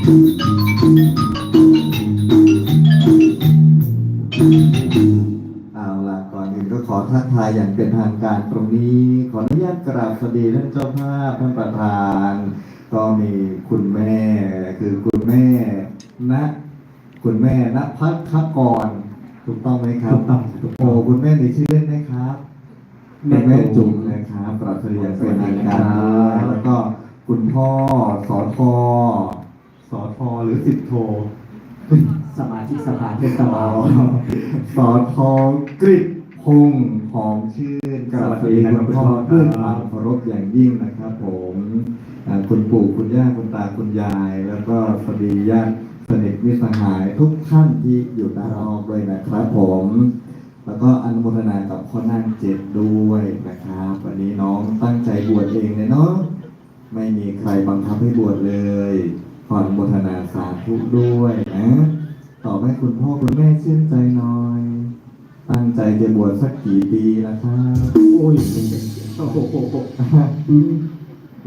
เอาล่ะก่อนอื่นก็ขอทักทายอย่างเป็นทางการตรงนี้ ขออนุญาตกราบสวัสดีท่านเจ้าภาพท่านประธาน ก็มีคุณแม่คือคุณแม่ณคุณแม่ณพัฒกรถูกต้องไหมครับถูกต้องถูกต้อง โอ้คุณแม่มีชื่อเล่นไหมครับแม่แม่จุ๋มนะครับปราศนียาเป็นทางการแล้วก็คุณพ่อสอทอ สอทอหรือสิบโทสมาชิกสภาเทศบาลสอทอกริดพงษ์หอมชื่นกราบสวัสดีคุณพ่อสวัสดีครับเพื่อนความเคารพอย่างยิ่งนะครับผมคุณปู่คุณย่าคุณตาคุณยาย แล้วก็สวัสดีญาติสนิทมิตรสหายทุกท่านที่อยู่ด้านนอกด้วยนะครับผมแล้วก็อนุโมทนากับพ่อนั่งเจ็ดด้วยนะครับ วันนี้น้องตั้งใจบวชเองเลยเนาะไม่มีใครบังคับให้บวชเลย ขออนุโมทนาสาธุด้วยนะตอบให้คุณพ่อคุณแม่ชื่นใจหน่อย ตั้งใจจะบวชสักกี่ปีแล้วครับโอ้ยโอ้โห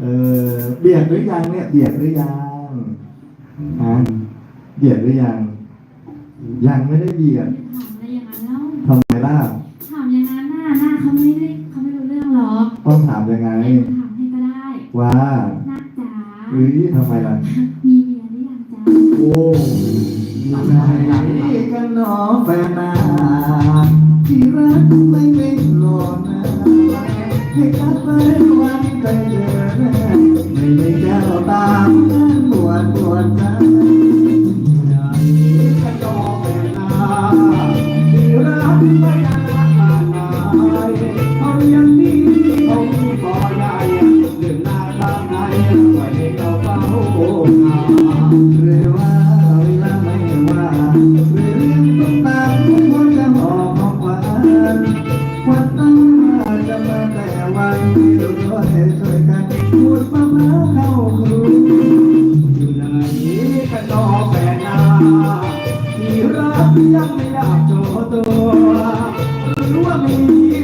เออเบียดหรือยังเนี่ยเบียดหรือยังฮะเบียดหรือยัง ยังไม่ได้เบียดถามอะไรอย่างนั้นแล้วทำไมล่ะถามอย่างนั้นน่ะหน้าเขาไม่ได้เขาไม่รู้เรื่องหรอกต้องถามยังไงให้หนูถามให้ก็ได้ว่านักจ๋าหรือทำไมล่ะมี กันหนอแฟนนาที่รักไม่เป็นหลอนนะให้กัดไปวันใจเดือนไม่ได้แก้วตามนั้นบวนบวชใจกระ ว่ามี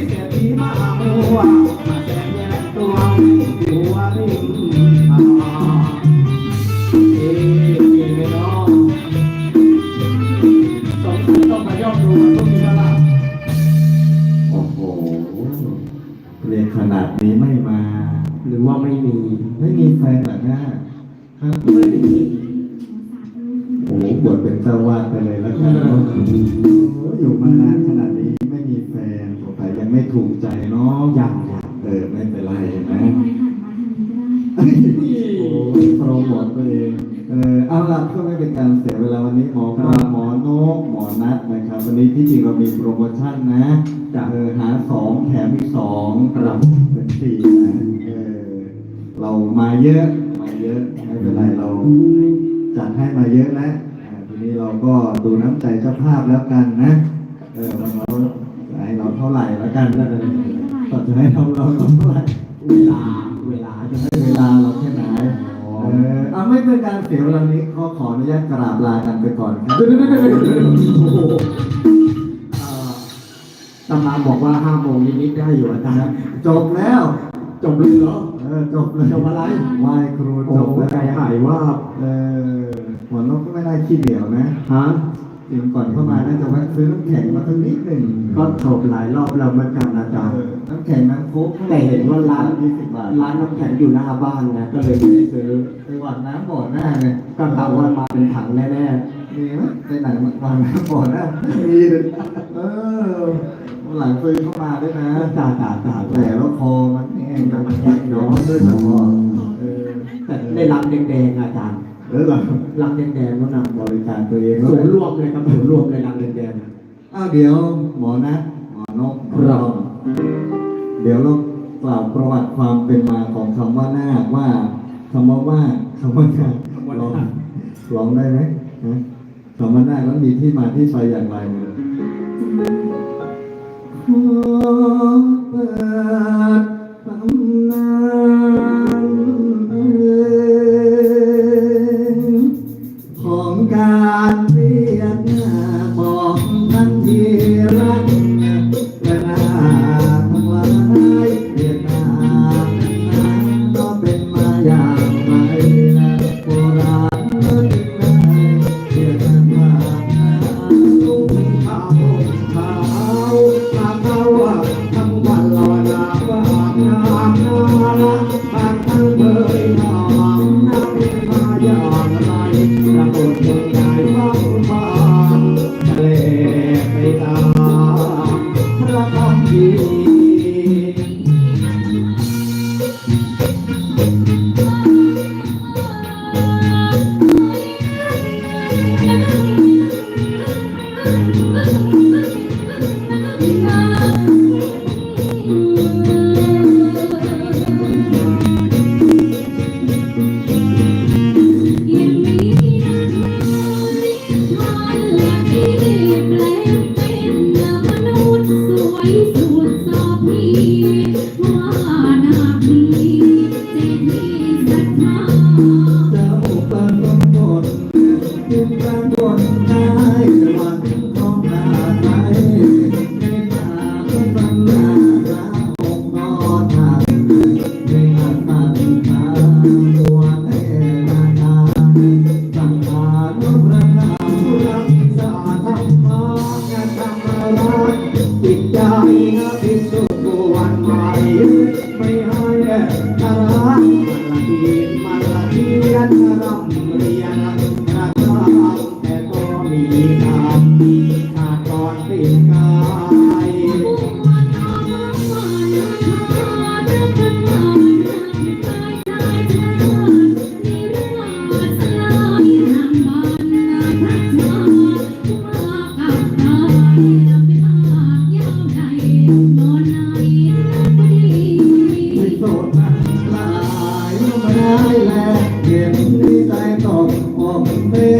เสียทีมามัวมาแสดงตัวอยู่ว่าริมทางเอ๊ะเอ๊ะเนาะสงสัยต้องมาย่อมดูมันต้องมีแล้วล่ะโอ้โหเรียนขนาดนี้ไม่มา หรือว่าไม่มี ไม่มีแฟนหรอเนี่ยฮะไม่มีโอ้โหบวชเป็นเจ้าวาดไปเลยแล้วกันอะอยู่มานาน แฟนสงสัยยังไม่ถูกใจเนาะยังยังเออไม่เป็นไรนะไม่ค่อยหันมาทางนี้ก็ได้โอ้ยโปรโมทตัวเองเออเอาล่ะเพื่อไม่เป็นการเสียเวลาวันนี้หมอปลาหมอนกหมอนัดนะครับ วันนี้ที่จริงเรามีโปรโมชั่นนะจ้ะเออหาสองแถมอีกสองครับเป็นสี่นะเออเรามาเยอะมาเยอะไม่เป็นไรเราจัดให้มาเยอะแล้วอ่าทีนี้เราก็ดูน้ำใจเจ้าภาพแล้วกันนะเออเราเรา จะให้เราเท่าไหร่แล้วกันนะก็จะให้เราเราเท่าไหร่เวลาเวลาจะให้เวลาเราแค่ไหนเออเอาไม่เป็นการเสียเวลานี้ก็ขออนุญาตกราบลากันไปก่อนครับโอ้โหเอ่อตำราบอกว่าห้าโมงนิดๆได้อยู่อาจารย์จบแล้วจบเลยเหรอเออจบเลยจบอะไรไหว้ครูโอ้จบแล้วใจหายว่าบเออหัวนกก็ไม่ได้ขี้เหนียวนะฮะ จริงก่อนเข้ามาน่าจะแวะซื้อน้ำแข็งมาสักนิดหนึ่งก็จบหลายรอบแล้วเหมือนกันอาจารย์เออน้ำแข็งน้ำโค้กแต่เห็นว่าร้าน ยี่สิบบาทร้านน้ำแข็งอยู่หน้าบ้านนะก็เลยไม่ได้ซื้อไปหวานน้ำบ่อหน้าเลยก็กะว่ามาเป็นถังแน่มีไหมไปไหนมาหวานน้ำบ่อหน้ามีเลยเออวันหลังซื้อเข้ามาด้วยนะ ๆตาตาตาแต่แล้วคอมันแห้งแล้วมันแห้งเนาะด้วยเฉพาะเออแต่ในรังแดงๆอาจารย์ เออเรารังแดงๆนั่นน่ะบริการตัวเองศูนย์รวมเลยครับศูนย์รวมเลยรังแดงๆน่ะอ้าวเดี๋ยวหมอนะหมอนกครับเดี๋ยวเรากล่าวประวัติความเป็นมาของคำว่านาคว่าคำว่าว่าคำว่านาคลองลองได้ไหมฮะคำว่านาคแล้วมีที่มาที่ไปอย่างไรเนี่ยขอเปิด ใก